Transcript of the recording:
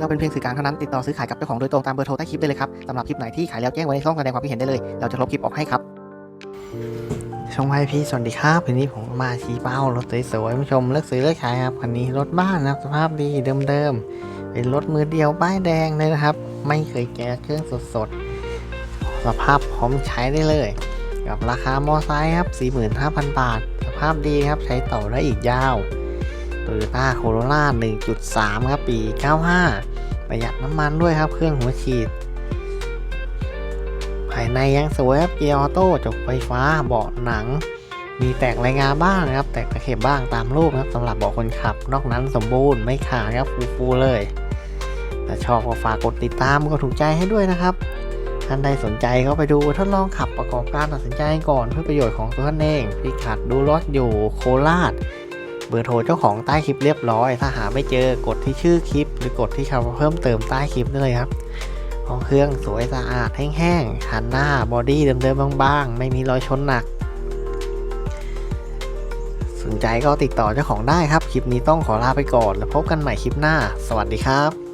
เราเป็นเพียงสื่อกลางเท่านั้นติดต่อซื้อขายกับเจ้าของโดยตรงตามเบอร์โทรใต้คลิปได้เลยครับสำหรับคลิปไหนที่ขายแล้วแจ้งไว้ในช่องแสดงความคิดเห็นได้เลย เราจะลบคลิปออกให้ครับช่องไอพีสวัสดีครับวันนี้ผมมาชี้เป้ารถสวยๆผู้ชมเลือกซื้อเลือกขายครับคันนี้รถบ้านนะครับสภาพดีเดิมๆเป็นรถมือเดียวป้ายแดงเลยนะครับ ไม่เคยแก้เครื่องสดๆสภาพพร้อมใช้ได้เลย กับราคามอไซค์ครับ45,000 บาท สภาพดีครับใช้ต่อได้อีกยาว Toyota Corolla 1.3 ครับปี 95 ประหยัดน้ำมันด้วยครับเครื่องหัวฉีด ภายในยังสวยครับเกียร์ออโต้จกไฟฟ้าเบาะหนัง มีแตกรายงานบ้างนะครับ แตกตะเข็บบ้างตามรูปนะครับสำหรับเบาะคนขับ นอกนั้นสมบูรณ์ไม่ขาดครับฟูๆเลยถ้าชอบก็ฝากกดติดตามกดถูกใจให้ด้วยนะครับท่านใดสนใจก็ไปดูทดลองขับประกอบการตัดสินใจก่อนเพื่อประโยชน์ของตัวท่านเองพิกัดดูรถอยู่โคราช เบอร์โทรเจ้าของใต้คลิปเรียบร้อย ถ้าหาไม่เจอกดที่ชื่อคลิป หรือกดที่คำเพิ่มเติมใต้คลิปได้เลยครับของเครื่องสวยสะอาดแห้งๆหันหน้าบอดี้เดิมๆบางๆ ไม่มีรอยชนหนัก สนใจก็ติดต่อเจ้าของได้ครับ คลิปนี้ต้องขอลาไปก่อน แล้วพบกันใหม่คลิปหน้า สวัสดีครับ